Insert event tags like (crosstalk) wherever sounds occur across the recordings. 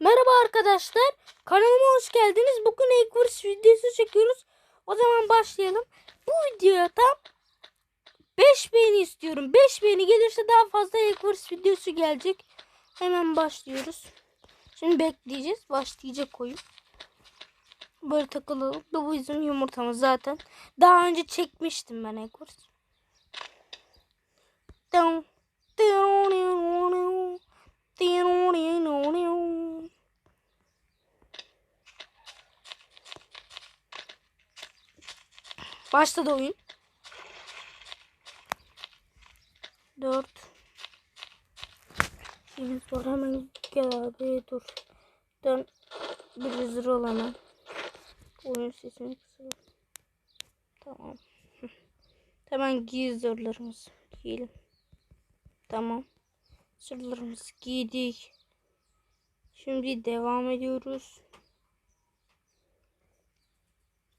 Merhaba arkadaşlar. Kanalıma hoş geldiniz. Bugün Eggwars videosu çekiyoruz. O zaman başlayalım. Bu videoya tam 5 beğeni istiyorum. 5 beğeni gelirse daha fazla Eggwars videosu gelecek. Hemen başlıyoruz. Şimdi bekleyeceğiz. Başlayacak oyun. Böyle takılalım. Bu bizim yumurtamız zaten. Daha önce çekmiştim ben Eggwars. Dum, Başladı oyun. 4 Şimdi dur hemen gel abi dur. Dön bir hazır ol hemen. Oyun sesini kısalım. Tamam. (laughs) Hemen giy zırhlarımızı. Giyelim. Tamam. Sırlarımızı giydik. Şimdi devam ediyoruz.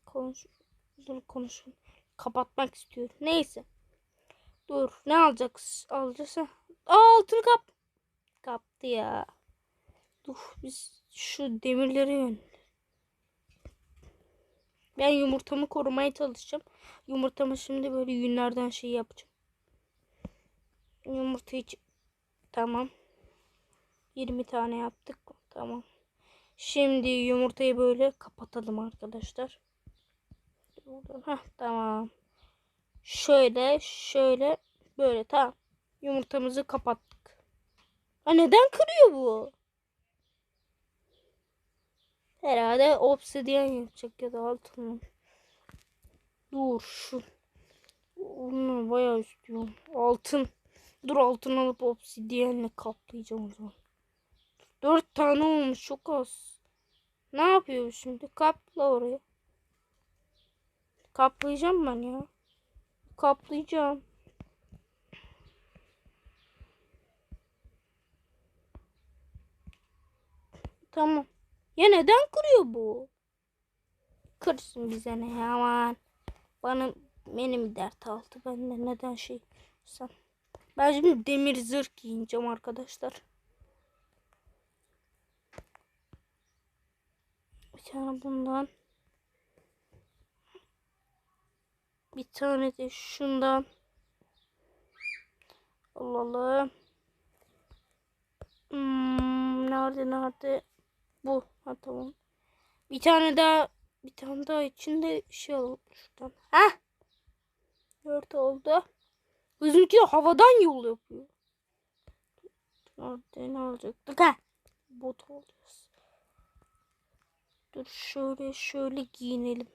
Konuş, dur konuşun. Kapatmak istiyorum. Neyse. Dur. Ne alacaksın? Alacaksa. Aa, altın kap. Kaptı ya. Dur biz şu demirleri yön. Ben yumurtamı korumaya çalışacağım. Yumurtamı şimdi böyle yünlerden şey yapacağım. Yumurtayı Tamam. 20 tane yaptık. Tamam. Şimdi yumurtayı böyle kapatalım arkadaşlar. Heh, tamam. Şöyle şöyle böyle tamam. Yumurtamızı kapattık. Ha, neden kırıyor bu? Herhalde obsidiyen yapacak ya da altın. Dur şu. Onu bayağı istiyorum. Altın. Dur altın alıp obsidiyenle kaplayacağım o zaman. Dört tane olmuş çok az. Ne yapıyor şimdi? Kapla oraya. Kaplayacağım ben ya. Kaplayacağım. Tamam. Ya neden kırıyor bu? Kırsın bize ne aman. Bana benim dert altı. Ben de neden şey sen. Ben şimdi demir zırh giyineceğim arkadaşlar. Bir tane bundan. Bir tane de şundan. Allah. Hmm, nerede nerede? Bu. Ha tamam. Bir tane daha bir tane daha içinde şey alalım şuradan. Ha? Dört oldu. Bizimki de havadan yol yapıyor. Nerede ne alacaktık ha? Bot alacağız. Dur şöyle şöyle giyinelim.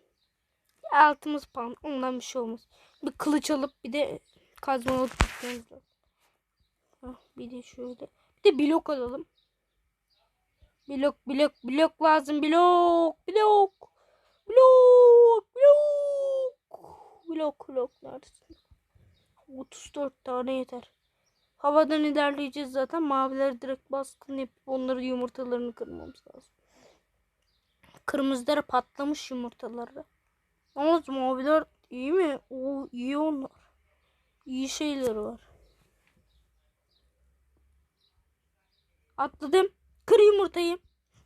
Altımız pan. Ondan bir şey olmaz. Bir kılıç alıp bir de kazma alıp gitmemiz. Hah, bir de şöyle. Bir de blok alalım. Blok blok blok lazım. Blok blok. Blok blok. Blok blok neredesin? 34 tane yeter. Havadan ilerleyeceğiz zaten. Maviler direkt baskın yapıp onları yumurtalarını kırmamız lazım. Kırmızılara patlamış yumurtaları. Ama maviler iyi mi? O iyi onlar. İyi şeyleri var. Atladım. Kır yumurtayı.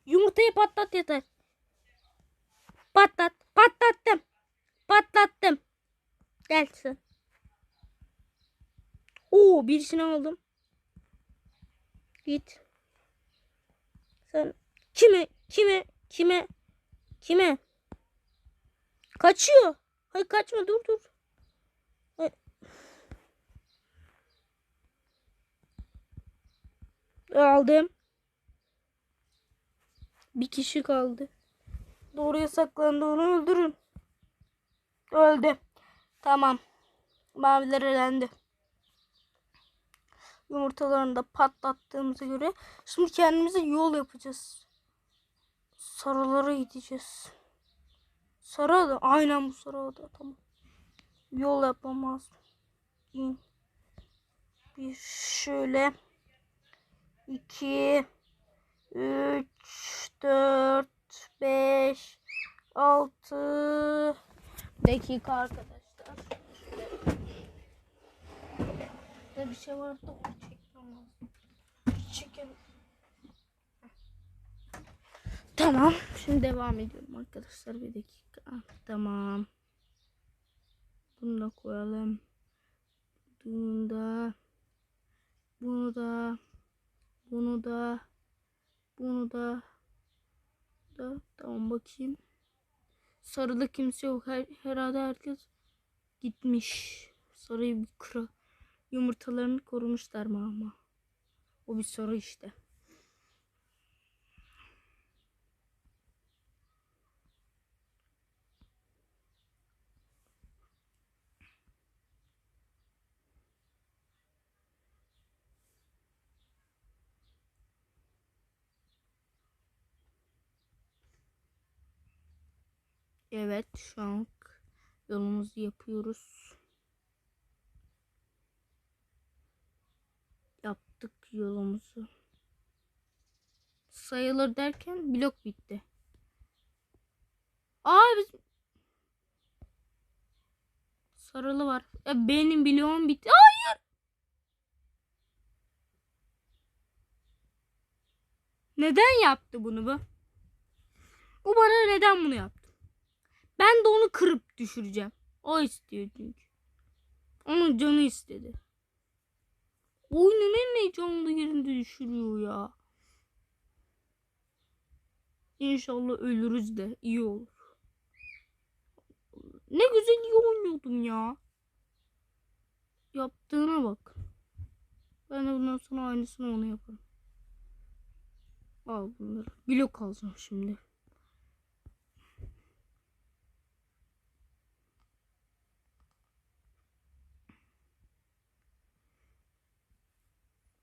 Yumurtayı patlat yeter. Patlat. Patlattım. Patlattım. Gelsin. Oo birisini aldım. Git. Sen kime kime kime kime kaçıyor. Hayır kaçma dur dur. Aldım. Bir kişi kaldı. Doğruya saklandı onu öldürün. Öldü. Tamam. Maviler elendi yumurtalarını da patlattığımıza göre şimdi kendimize yol yapacağız. Sarılara gideceğiz. Sarı ada. Aynen bu sarı ada. Tamam. Yol yapmam lazım. Bir şöyle. iki, üç, dört, beş, altı dakika arkadaşlar. bir şey vardı çekmem lazım. Çekelim. Tamam. Şimdi devam ediyorum arkadaşlar. Bir dakika. Tamam. Bunu da koyalım. Bunu da. Bunu da. Bunu da. Bunu da. da. Tamam bakayım. Sarıda kimse yok. Her, herhalde herkes gitmiş. Sarıyı bir kıra. Yumurtalarını korumuşlar mı ama. O bir soru işte. Evet şu an yolumuzu yapıyoruz. Yaptık yolumuzu. Sayılır derken blok bitti. Aa biz sarılı var. Ya benim bloğum bitti. Hayır. Neden yaptı bunu bu? Bu bana neden bunu yaptı? Ben de onu kırıp düşüreceğim. O istiyor çünkü. Onun canı istedi. Oyunun en heyecanlı yerinde düşürüyor ya. İnşallah ölürüz de iyi olur. Ne güzel iyi oynuyordum ya. Yaptığına bak. Ben de bundan sonra aynısını onu yaparım. Al bunları. Blok alacağım şimdi.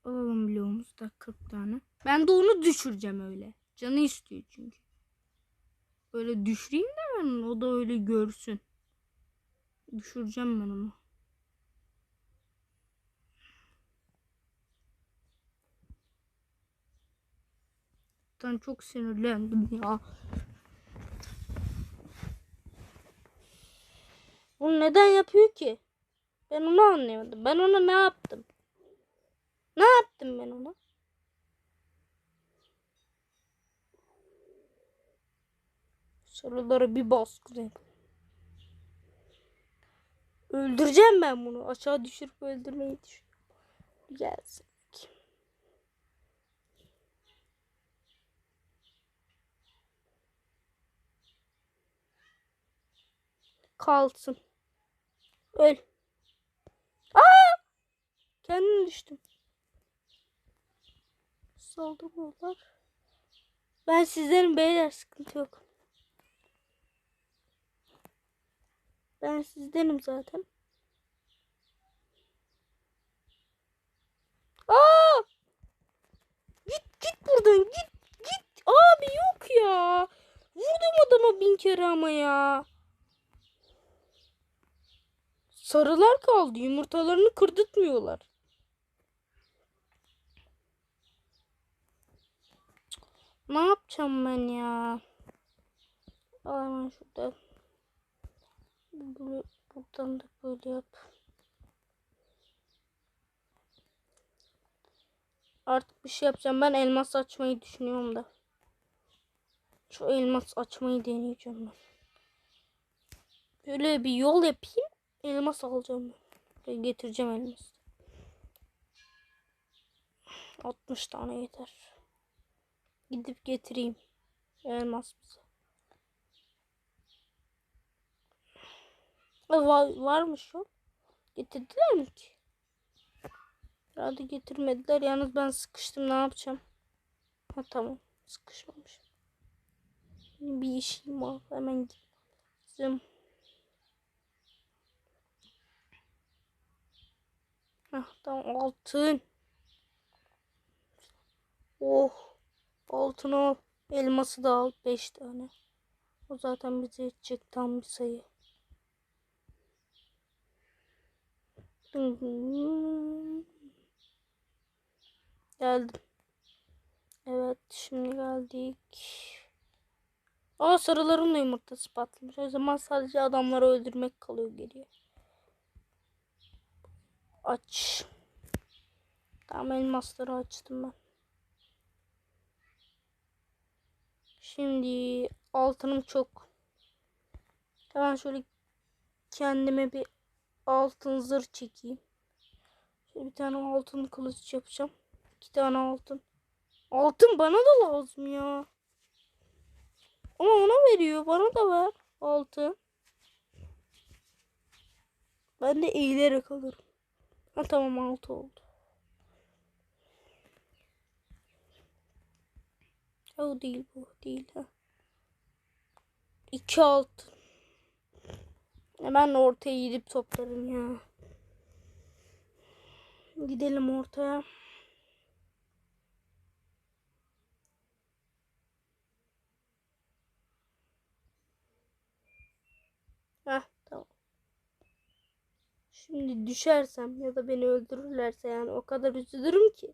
Alalım bloğumuzu da 40 tane. Ben de onu düşüreceğim öyle. Canı istiyor çünkü. Öyle düşüreyim de ben o da öyle görsün. Düşüreceğim ben onu. Ben çok sinirlendim ya. Bunu neden yapıyor ki? Ben onu anlayamadım. Ben ona ne yaptım? Ne yaptım ben ona? Sorulara bir baskı Öldüreceğim ben bunu. Aşağı düşürüp öldürmeyi düşünüyorum. Gelsin. Kalsın. Öl. Aa! Kendim düştüm. Saldırıyorlar. Ben sizlerin beyler sıkıntı yok. Ben sizdenim zaten. Aa! Git git buradan git git. Abi yok ya. Vurdum adama bin kere ama ya. Sarılar kaldı. Yumurtalarını kırdırtmıyorlar. Ne yapacağım ben ya? Hemen şurada. Böyle, buradan da böyle yap. Artık bir şey yapacağım. Ben elmas açmayı düşünüyorum da. Şu elmas açmayı deneyeceğim ben. Böyle bir yol yapayım. Elmas alacağım. Ben. Getireceğim elmas. 60 tane yeter. Gidip getireyim. Elmas bize. Var, varmış o. Getirdiler mi ki? Herhalde getirmediler. Yalnız ben sıkıştım. Ne yapacağım? Ha tamam. Sıkışmamış. Bir işim var. Hemen gideceğim. Hah tamam altın. Oh. Altın al. Elması da al. 5 tane. O zaten bize yetecek tam bir sayı. Geldim. Evet şimdi geldik. Aa sarıların da yumurtası patlamış. O zaman sadece adamları öldürmek kalıyor geriye. Aç. Tamam elmasları açtım ben. Şimdi altınım çok. Hemen şöyle kendime bir altın zırh çekeyim. Şöyle bir tane altın kılıç yapacağım. İki tane altın. Altın bana da lazım ya. Ama ona veriyor. Bana da ver. Altın. Ben de eğilerek alırım. Ha tamam altı oldu. Ha, O değil bu. Değil ha. İki altın. Hemen ortaya gidip toplarım ya. Gidelim ortaya. Heh tamam. Şimdi düşersem ya da beni öldürürlerse yani o kadar üzülürüm ki.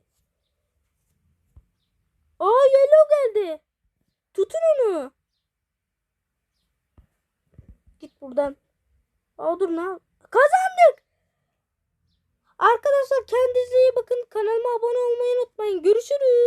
Aa yellow geldi. Tutun onu. Git buradan. Aa dur ne? Kazandık. Arkadaşlar kendinize iyi bakın. Kanalıma abone olmayı unutmayın. Görüşürüz.